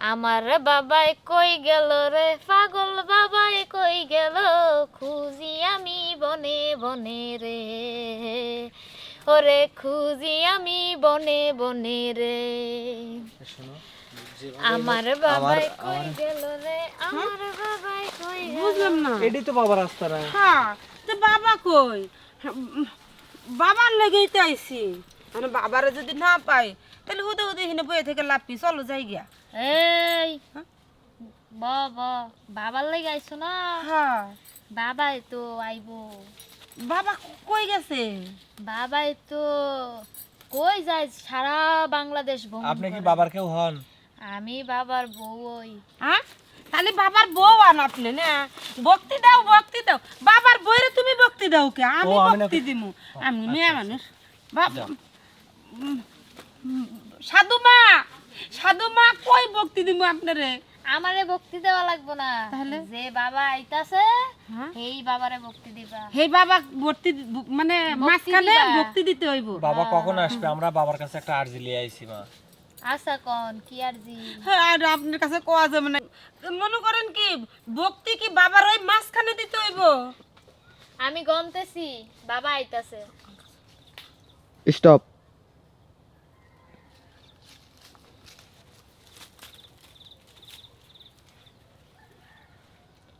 আমার বাবাই কই গেল রে? পাগল বাবাই কই গেল? খুঁজি আমি বনে বনে রে। ওরে খুঁজি আমি বনে বনে রে। আমার বাবাই কই গেল রে? আমার বাবাই কই গেল? বুঝলাম না। এটাই তো বাবার রাস্তা না হ্যাঁ তো বাবা কই? উম, বাবার লেগেই তো আইছি। মানে বাবারে যদি না পাই তাহলে হুদে হুদে হিনে বয়ে থেকে লাপি চলো যাই গিয়া। এই হ্যাঁ? বাবা বাবার লাগে আইছো না? হ্যাঁ। বাবাই তো আইবো। বাবা কই গেছে? বাবাই তো কই যায় সারা বাংলাদেশ ভ্রমণ আপনি কি বাবার কেউ হন? আমি বাবার বউ ওই। হ্যাঁ? তাহলে বাবার বউ আন আপনি না? ভক্তি দাও ভক্তি দাও। বাবার বইরে তুমি ভক্তি দাও কে? আমি ভক্তি দিমু। আমি মেয়ে মানুষ। বাবা উম, উম, সাধু মা সাধু মা কই ভক্তি দিমু আপনারে? আমারে ভক্তি দেওয়া লাগবো না। তাহলে? যে বাবা আইতাছে হ্যাঁ? এই বাবারে ভক্তি দিবা। হে বাবা ভর্তি দি- মানে মাঝখানে ভক্তি দিতে হইব। বাবা কখন আসবে? আমরা বাবার কাছে একটা আর্জি লিয়ে আইছি মা। আশা কন কি আর জি হ্যাঁ, আর আপনার কাছে কোয়া যাবে না। মনে করেন কি ভক্তি কি বাবার ওই মাঝখানে দিতে হইব? আমি গমতেছি বাবা আইতাছে। স্টপ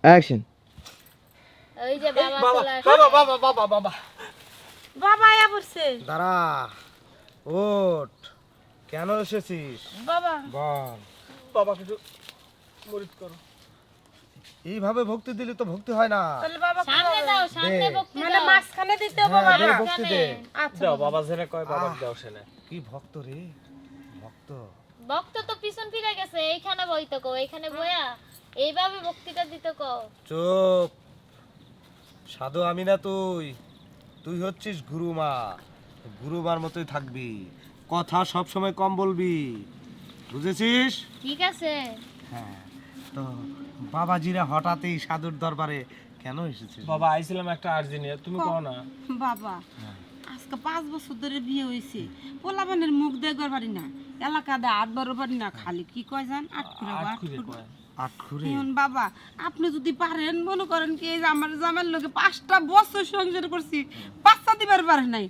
অ্যাকশন ওই যে বাবা বাবা চলে আসছে। বাবা বাবা বাবা বাবা। বাবা আয়া পড়ছে। দাঁড়া ওঠ। কেন এসেছিস? বাবা। বল। বাবা কিছু মরিত করো। এইভাবে ভক্তি দিলে তো ভক্তি হয় না। সামনে দাও সামনে ভক্তি মানে মাঝখানে দিতে হবে হ্যাঁ, দে বাবা ভক্তি দে। আচ্ছা দাও বাবা। জেনে কয় বাবা দাও সেনে। কি ভক্ত রে? ভক্ত। ভক্ত তো পিছন ফিরে গেছে এইখানে বইতো কো এইখানে বয়া এইভাবে ভক্তিটা দিতে কো চুপ। সাধু আমি না তুই। তুই হচ্ছিস গুরুমা গুরুমার মতোই থাকবি। কথা সব সময় কম বলবি। বুঝেছিস? ঠিক আছে। হ্যাঁ। তো বাবাজিরা হঠাৎই সাধুর দরবারে কেন এসেছিস বাবা আইছিলাম একটা আর্জি নিয়ে। তুমি কও না। বাবা। হ্যাঁ। আজকে পাঁচ বছর ধরে বিয়ে হয়েছে। পোলাবানের মুখ দেখবার পারি না। এলাকা দা আট বারো পারি না খালি কি কয় জান? আট এখন বাবা আপনি যদি পারেন মনে করেন কি যে আমার জামার লোকে পাঁচটা বছর সংসার করছি বাচ্চা দিবার পারে নাই।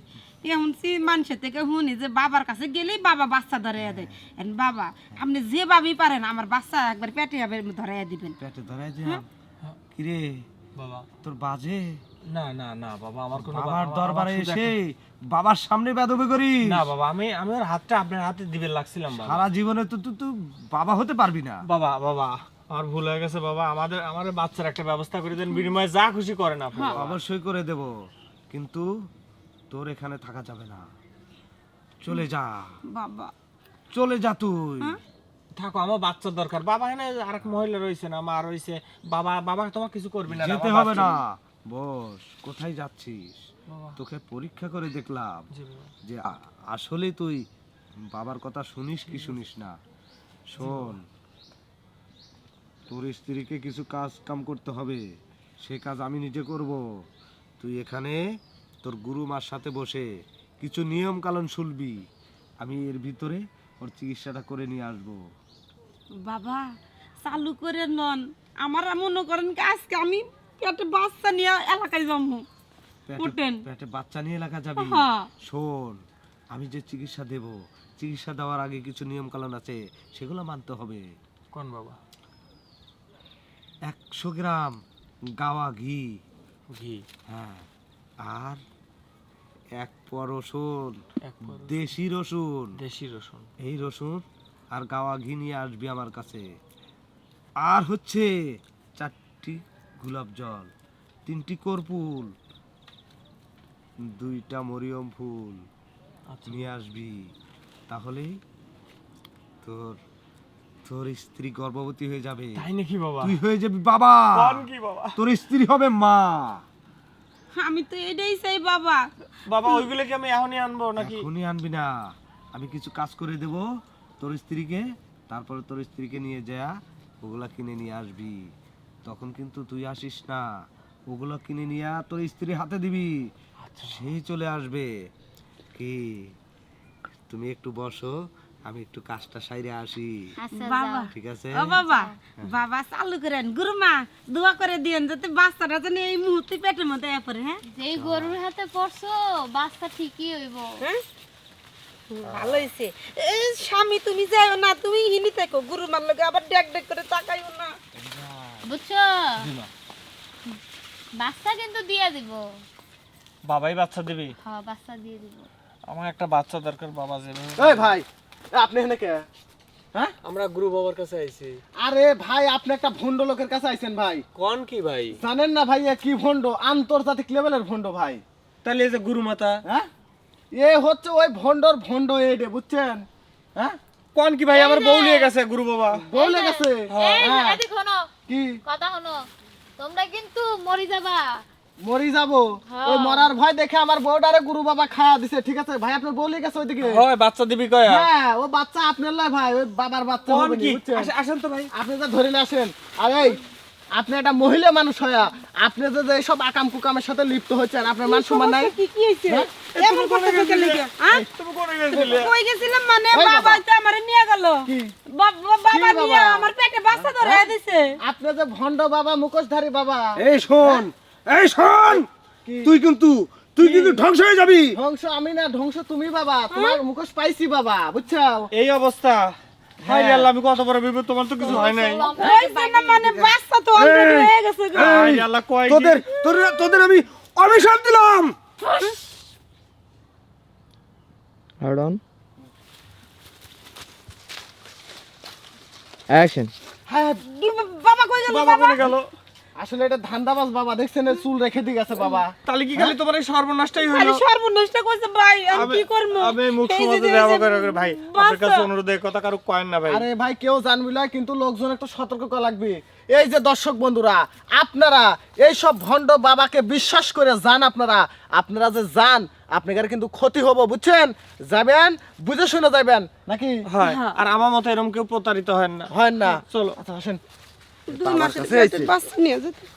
এমন সি মানুষের থেকে শুনি যে বাবার কাছে গেলেই বাবা বাচ্চা ধরাইয়া দেয়। এখন বাবা আপনি যে ভাবেই পারেন আমার বাচ্চা একবার পেটে ধরাইয়া দিবেন। পেটে ধরাই দিলাম। কিরে? বাবা। তোর বাজে? না না না বাবা আমার কোনো বাবার দরবারে এসে বাবার সামনে বেদবি করি না বাবা আমি আমি ওর হাতটা আপনার হাতে দিবে লাগছিলাম বাবা। সারা জীবনে তো তুই বাবা হতে পারবি না। বাবা বাবা আমার ভুল হয়ে গেছে বাবা। আমাদের আমাদের বাচ্চার একটা ব্যবস্থা করে দেন বিনিময়ে যা খুশি করেন আপনি অবশ্যই করে দেব। কিন্তু তোর এখানে থাকা যাবে না। চলে যা। বাবা। চলে যা তুই। থাকো আমার বাচ্চার দরকার। বাবা এখানে আরেক মহিলা রয়েছে না মা রয়েছে। বাবা বাবা তোমার কিছু করবি না যেতে হবে না। বস কোথায় যাচ্ছিস? তোকে পরীক্ষা করে দেখলাম যে আসলে তুই বাবার কথা শুনিস কি শুনিস না? শোন তোর স্ত্রীকে কিছু কাজ কাম করতে হবে। সে কাজ আমি নিজে করব। তুই এখানে তোর গুরুমার সাথে বসে কিছু নিয়ম কানুন শুনবি। আমি এর ভিতরে ওর চিকিৎসাটা করে নিয়ে আসব। বাবা চালু করে নন আমার মনে করেন কি আজকে আমি পেটে বাচ্চা নিয়ে এলাকায় জন্ম পেটে- উঠেন। পেটে বাচ্চা নিয়ে এলাকা যাবি? হ্যাঁ। শোন আমি যে চিকিৎসা দেব চিকিৎসা দেওয়ার আগে কিছু নিয়ম কানুন আছে সেগুলো মানতে হবে। কোন বাবা? একশো গ্রাম গাওয়া ঘি। ঘি? হ্যাঁ। আর এক পর রসুন। দেশি রসুন। দেশি রসুন। এই রসুন আর গাওয়া ঘি নিয়ে আসবি আমার কাছে। আর হচ্ছে চারটি গোলাপ জল তিনটি কর্পুল দুইটা মরিয়ম ফুল আচ্ছা। নিয়ে আসবি। তাহলেই তোর তোর স্ত্রী গর্ভবতী হয়ে যাবে। তাই নাকি বাবা? তুই হয়ে যাবি বাবা। কোন কি বাবা? তোর স্ত্রী হবে মা। আমি তো এটাই চাই বাবা। বাবা ওইগুলো কি আমি এখনই আনব নাকি? এখনই আনবি না। আমি কিছু কাজ করে দেব তোর স্ত্রীকে তারপরে তোর স্ত্রীকে নিয়ে যা ওগুলা কিনে নিয়ে আসবি। তখন কিন্তু তুই আসিস না। ওগুলো কিনে নিয়ে তোর স্ত্রী হাতে দিবি। সেই চলে আসবে। কি? তুমি একটু বসো আমি একটু কাজটা সাইরে আসি। আচ্ছা বাবা। ঠিক আছে? ও বাবা বাবা চালু করেন। গুরুমা দোয়া করে দিয়েন যাতে বাচ্চাটা যেন এই মুহূর্তে পেটের মধ্যে আয়া পড়ে হ্যাঁ? যেই গরুর হাতে পড়ছো বাচ্চা ঠিকই হইব। ভালো হয়েছে এই স্বামী তুমি যাইও না তুমি হিনি থাকো। গুরুমার লগে আবার ডেক ডেক করে তাকাইও না। বুঝছ? বাচ্চা কিন্তু দিয়ে দিব। বাবাই বাচ্চা দিবি? হ্যাঁ বাচ্চা দিয়ে দিব। আমার একটা বাচ্চা দরকার বাবা যাবে এই ভাই আপনি এখানে কে? হ্যাঁ? আমরা গুরু বাবার কাছে আইছি। আরে ভাই আপনি একটা ভন্ড লোকের কাছে আইছেন ভাই। কোন কি ভাই? জানেন না ভাই কি ভন্ড আন্তর্জাতিক লেভেলের ভন্ড ভাই। তাহলে এই যে গুরু মাতা। হ্যাঁ? এ হচ্ছে ওই ভন্ডর ভন্ড এইটে বুঝছেন? হ্যাঁ? কোন কি ভাই? আমার বউ নিয়ে গেছে গুরু বাবা। বলে গেছে? এই হ্যাঁ। এদিক হনো কি? কথা হলো তোমরা কিন্তু মরি যাবা। মরি যাব? ওই মরার ভয় দেখে আমার বউটারে গুরু বাবা খাওয়া দিছে ঠিক আছে? ভাই আপনার বলে গেছে ওইদিকে? হয় বাচ্চা দিবি কয় হ্যাঁ ও বাচ্চা আপনার লয় ভাই ওই বাবার বাচ্চা আসেন তো ভাই। আপনি তো ধরে আসেন আরে এই, আপনি একটা মহিলা মানুষ হয়া আপনি যে যে সব আকাম কুকামের সাথে লিপ্ত হচ্ছেন আপনার মান সম্মান নাই? কি কি হইছে এমন কেন লিগা হ্যাঁ? তুমি কোনে গেছিলে? কই গেছিলাম মানে? বাবা। তো আমারে নিয়ে গেল। বাবা নিয়ে আমার পেটে বাচ্চা ধরে দিছে। আপনি যে ভন্ড বাবা মুখোশধারী বাবা। এই শোন এই শোন! তুই কিন্তু তুই কিন্তু ধ্বংস হয়ে যাবি। ধ্বংস আমি না ধ্বংস তুমি বাবা। তোমার মুখোশ পাইছি বাবা বুঝছ এই অবস্থা। হাই আল্লাহ আমি কত বড় বিপদ তোমার তো কিছু হয় নাই। মানে বাচ্চা তো হয়ে গেছে হাই আল্লাহ কয় তোদের তোদের তোদের আমি অভিশাপ দিলাম। Hold on. Action. হ্যাঁ, বাবা কই গেল বাবা কই গেল? আসলে এটা ধান্দাবাজ বাবা দেখছেন চুল রেখে দিয়ে গেছে বাবা। তাহলে কি খালি তোমার এই সর্বনাশটাই হইল খালি সর্বনষ্ট করছে ভাই আমি কি করব? আমি মুখ সমাজে দেওয়া করে করে ভাই আপনার কাছে অনুরোধ এই কথা কারও কয়েন না ভাই। আরে ভাই কেউ জানবি না কিন্তু লোকজন একটু সতর্ক করা লাগবে। এই যে দর্শক বন্ধুরা আপনারা এই সব ভণ্ড বাবাকে বিশ্বাস করে যান আপনারা। আপনারা যে যান আপনাদের কিন্তু ক্ষতি হব বুঝছেন? যাবেন বুঝে শুনে যাবেন নাকি? হয় আর আমার মতো এরকম কেউ প্রতারিত হয় না। হয় না। চলো। আচ্ছা আসেন। দুই মাসের কাছে পেটে আইছে। বাচ্চা নিয়ে যেতে